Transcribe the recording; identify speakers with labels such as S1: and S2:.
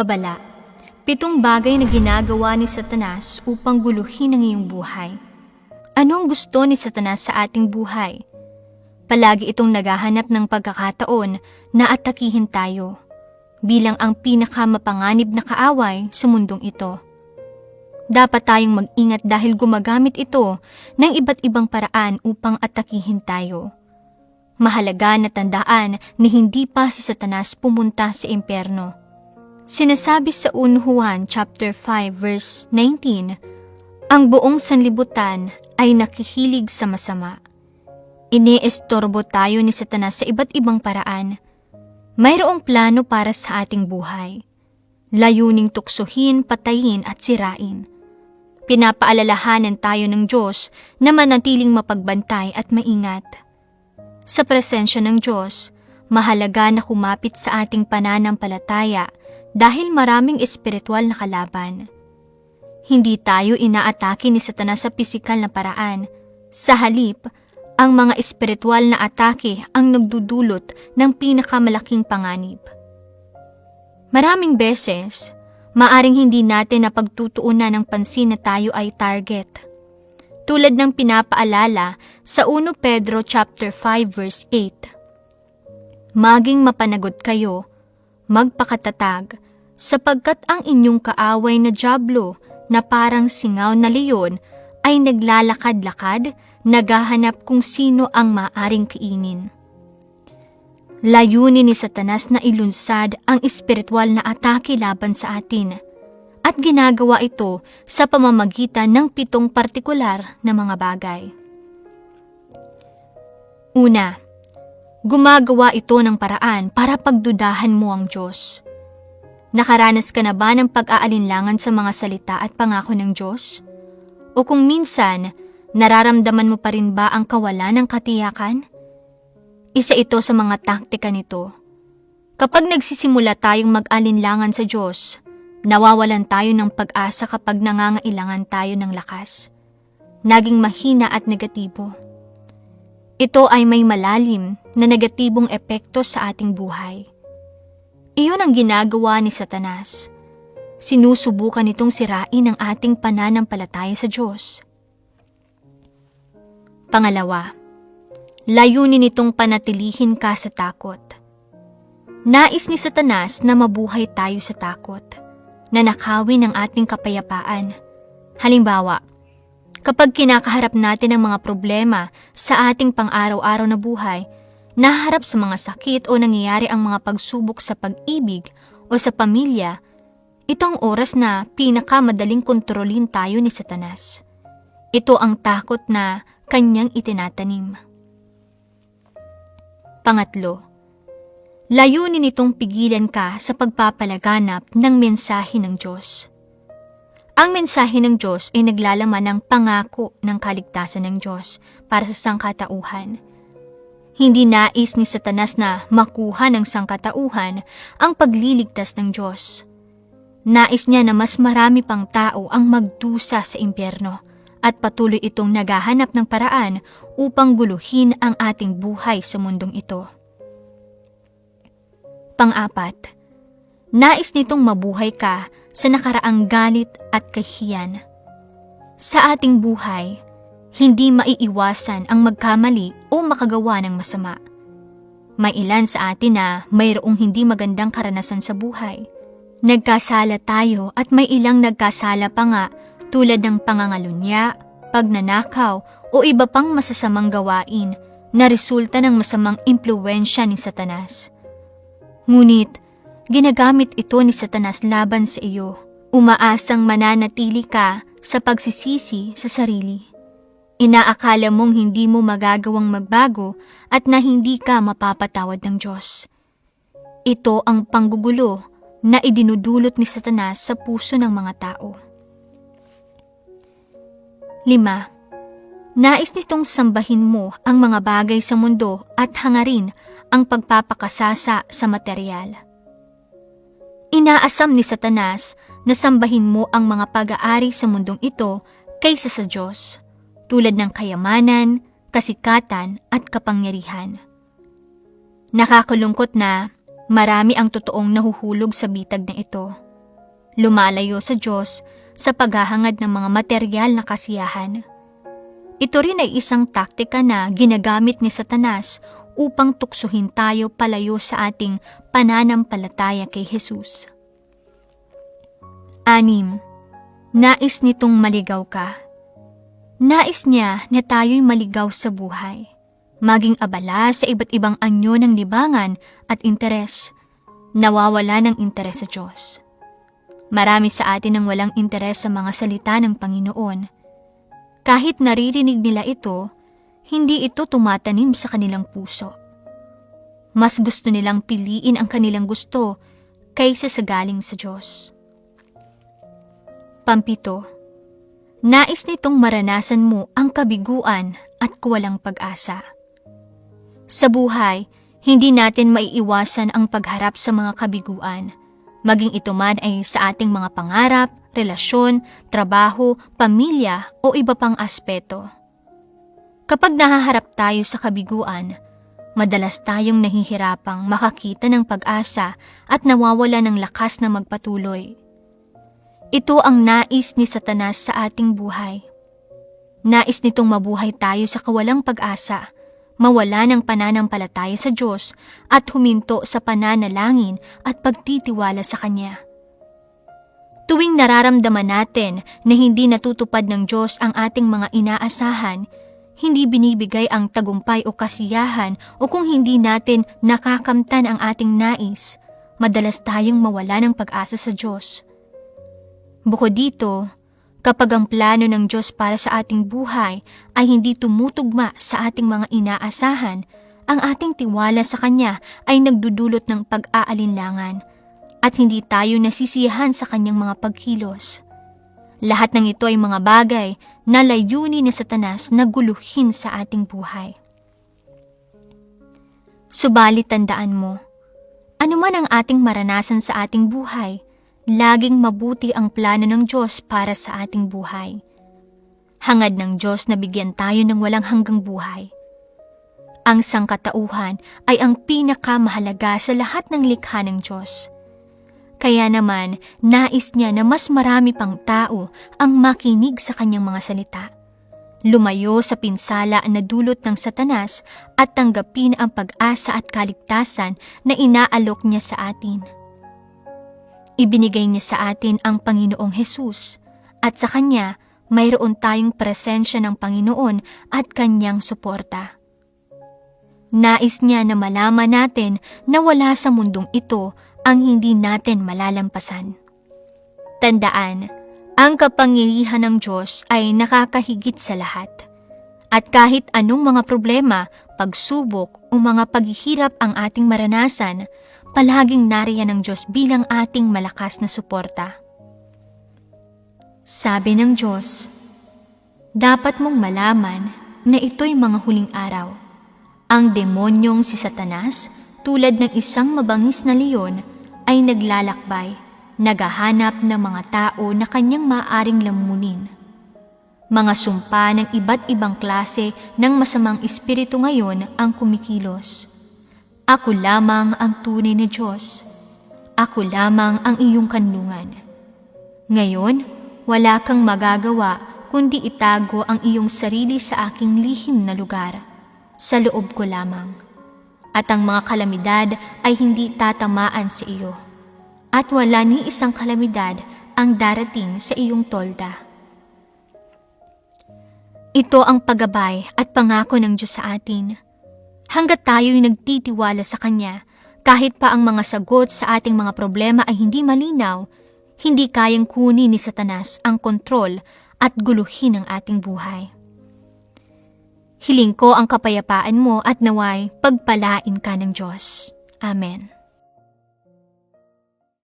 S1: Babala. Pitong bagay na ginagawa ni Satanas upang guluhin ang iyong buhay. Ano ang gusto ni Satanas sa ating buhay? Palagi itong naghahanap ng pagkakataon na atakihin tayo bilang ang pinakamapanganib na kaaway sa mundong ito. Dapat tayong mag-ingat dahil gumagamit ito ng iba't ibang paraan upang atakihin tayo. Mahalaga na tandaan na hindi pa si Satanas pumunta sa impyerno. Sinasabi sa 1 Juan chapter 5 verse 19, ang buong sanlibutan ay nakikilig sa masama. Iniestorbo tayo ni Satanas sa iba't ibang paraan. Mayroong plano para sa ating buhay. Layuning tuksohin, patayin at sirain. Pinapaalalahanan tayo ng Diyos na manatiling mapagbantay at maingat. Sa presensya ng Diyos, mahalaga na kumapit sa ating pananampalataya dahil maraming espiritual na kalaban. Hindi tayo inaatake ni Satanas sa pisikal na paraan. Sa halip, ang mga espiritual na atake ang nagdudulot ng pinakamalaking panganib. Maraming beses, maaring hindi natin napagtutuunan ng pansin na tayo ay target. Tulad ng pinapaalala sa 1 Pedro chapter 5 verse 8. Maging mapanagot kayo, magpakatatag, sapagkat ang inyong kaaway na jablo na parang singaw na leon ay naglalakad-lakad, naghahanap kung sino ang maaring kainin. Layunin ni Satanas na ilunsad ang espiritual na atake laban sa atin at ginagawa ito sa pamamagitan ng pitong partikular na mga bagay. Una, gumagawa ito ng paraan para pagdudahan mo ang Diyos. Nakaranas ka na ba ng pag-aalinlangan sa mga salita at pangako ng Diyos? O kung minsan, nararamdaman mo pa rin ba ang kawalan ng katiyakan? Isa ito sa mga taktika nito. Kapag nagsisimula tayong mag-alinlangan sa Diyos, nawawalan tayo ng pag-asa kapag nangangailangan tayo ng lakas. Naging mahina at negatibo. Ito ay may malalim na negatibong epekto sa ating buhay. Iyon ang ginagawa ni Satanas. Sinusubukan nitong sirain ang ating pananampalataya sa Diyos. Pangalawa, layunin nitong panatilihin ka sa takot. Nais ni Satanas na mabuhay tayo sa takot, na nakawin ang ating kapayapaan. Halimbawa, kapag kinakaharap natin ang mga problema sa ating pang-araw-araw na buhay, naharap sa mga sakit o nangyayari ang mga pagsubok sa pag-ibig o sa pamilya, ito ang oras na pinakamadaling kontrolin tayo ni Satanas. Ito ang takot na kanyang itinatanim. Pangatlo, layunin itong pigilan ka sa pagpapalaganap ng mensahe ng Diyos. Ang mensahe ng Diyos ay naglalaman ng pangako ng kaligtasan ng Diyos para sa sangkatauhan. Hindi nais ni Satanas na makuha ng sangkatauhan ang pagliligtas ng Diyos. Nais niya na mas marami pang tao ang magdusa sa impyerno at patuloy itong naghahanap ng paraan upang guluhin ang ating buhay sa mundong ito. Pang-apat, nais nitong mabuhay ka sa nakaraang galit at kahiyan. Sa ating buhay, hindi maiiwasan ang magkamali o makagawa ng masama. May ilan sa atin na mayroong hindi magandang karanasan sa buhay. Nagkasala tayo at may ilang nagkasala pa nga tulad ng pangangalunya, pagnanakaw o iba pang masasamang gawain na resulta ng masamang impluensya ni Satanas. Ngunit, ginagamit ito ni Satanas laban sa iyo. Umaasang mananatili ka sa pagsisisi sa sarili. Inaakala mong hindi mo magagawang magbago at na hindi ka mapapatawad ng Diyos. Ito ang panggugulo na idinudulot ni Satanas sa puso ng mga tao. 5. Nais nitong sambahin mo ang mga bagay sa mundo at hangarin ang pagpapakasasa sa material. Inaasam ni Satanas na sambahin mo ang mga pag-aari sa mundong ito kaysa sa Diyos, tulad ng kayamanan, kasikatan at kapangyarihan. Nakakalungkot na marami ang totoong nahuhulog sa bitag na ito. lumalayo sa Diyos sa paghahangad ng mga materyal na kasiyahan. Ito rin ay isang taktika na ginagamit ni Satanas upang tuksuhin tayo palayo sa ating pananampalataya kay Jesus. Anim, nais nitong maligaw ka. Nais niya na tayo'y maligaw sa buhay, maging abala sa iba't ibang anyo ng libangan at interes, nawawala ng interes sa Diyos. Marami sa atin ang walang interes sa mga salita ng Panginoon. Kahit naririnig nila ito, hindi ito tumatanim sa kanilang puso. Mas gusto nilang piliin ang kanilang gusto kaysa sa galing sa Diyos. Pampito, nais nitong maranasan mo ang kabiguan at kawalang pag-asa. Sa buhay, hindi natin maiiwasan ang pagharap sa mga kabiguan, maging ito man ay sa ating mga pangarap, relasyon, trabaho, pamilya o iba pang aspeto. Kapag nahaharap tayo sa kabiguan, madalas tayong nahihirapang makakita ng pag-asa at nawawala ng lakas na magpatuloy. Ito ang nais ni Satanas sa ating buhay. Nais nitong mabuhay tayo sa kawalang pag-asa, mawala ng pananampalataya sa Diyos at huminto sa pananalangin at pagtitiwala sa Kanya. Tuwing nararamdaman natin na hindi natutupad ng Diyos ang ating mga inaasahan, hindi binibigay ang tagumpay o kasiyahan o kung hindi natin nakakamtan ang ating nais, madalas tayong mawala ng pag-asa sa Diyos. Bukod dito, kapag ang plano ng Diyos para sa ating buhay ay hindi tumutugma sa ating mga inaasahan, ang ating tiwala sa Kanya ay nagdudulot ng pag-aalinlangan at hindi tayo nasisiyahan sa Kanyang mga pagkilos. Lahat ng ito ay mga bagay na layunin ni Satanas na guluhin sa ating buhay. Subalit tandaan mo, ano man ang ating maranasan sa ating buhay, laging mabuti ang plano ng Diyos para sa ating buhay. Hangad ng Diyos na bigyan tayo ng walang hanggang buhay. Ang sangkatauhan ay ang pinakamahalaga sa lahat ng likha ng Diyos. Kaya naman, nais niya na mas marami pang tao ang makinig sa kanyang mga salita. Lumayo sa pinsala na dulot ng satanas at tanggapin ang pag-asa at kaligtasan na inaalok niya sa atin. Ibinigay niya sa atin ang Panginoong Hesus at sa Kanya mayroon tayong presensya ng Panginoon at Kanyang suporta. Nais niya na malaman natin na wala sa mundong ito ang hindi natin malalampasan. Tandaan, ang kapangyarihan ng Diyos ay nakakahigit sa lahat. At kahit anong mga problema, pagsubok o mga paghihirap ang ating maranasan, palaging nariyan ng Diyos bilang ating malakas na suporta. Sabi ng Diyos, dapat mong malaman na ito'y mga huling araw. Ang demonyong si Satanas, tulad ng isang mabangis na leon, ay naglalakbay, naghahanap ng mga tao na kanyang maaring lamunin. Mga sumpa ng iba't ibang klase ng masamang espiritu ngayon ang kumikilos. Ako lamang ang tunay na Diyos. Ako lamang ang iyong kanlungan. Ngayon, wala kang magagawa kundi itago ang iyong sarili sa aking lihim na lugar, sa loob ko lamang at ang mga kalamidad ay hindi tatamaan sa iyo. At wala ni isang kalamidad ang darating sa iyong tolda. Ito ang paggabay at pangako ng Diyos sa atin. Hanggat tayo'y nagtitiwala sa Kanya, kahit pa ang mga sagot sa ating mga problema ay hindi malinaw, hindi kayang kunin ni Satanas ang kontrol at guluhin ang ating buhay. Hiling ko ang kapayapaan mo at naway pagpalain ka ng Diyos. Amen.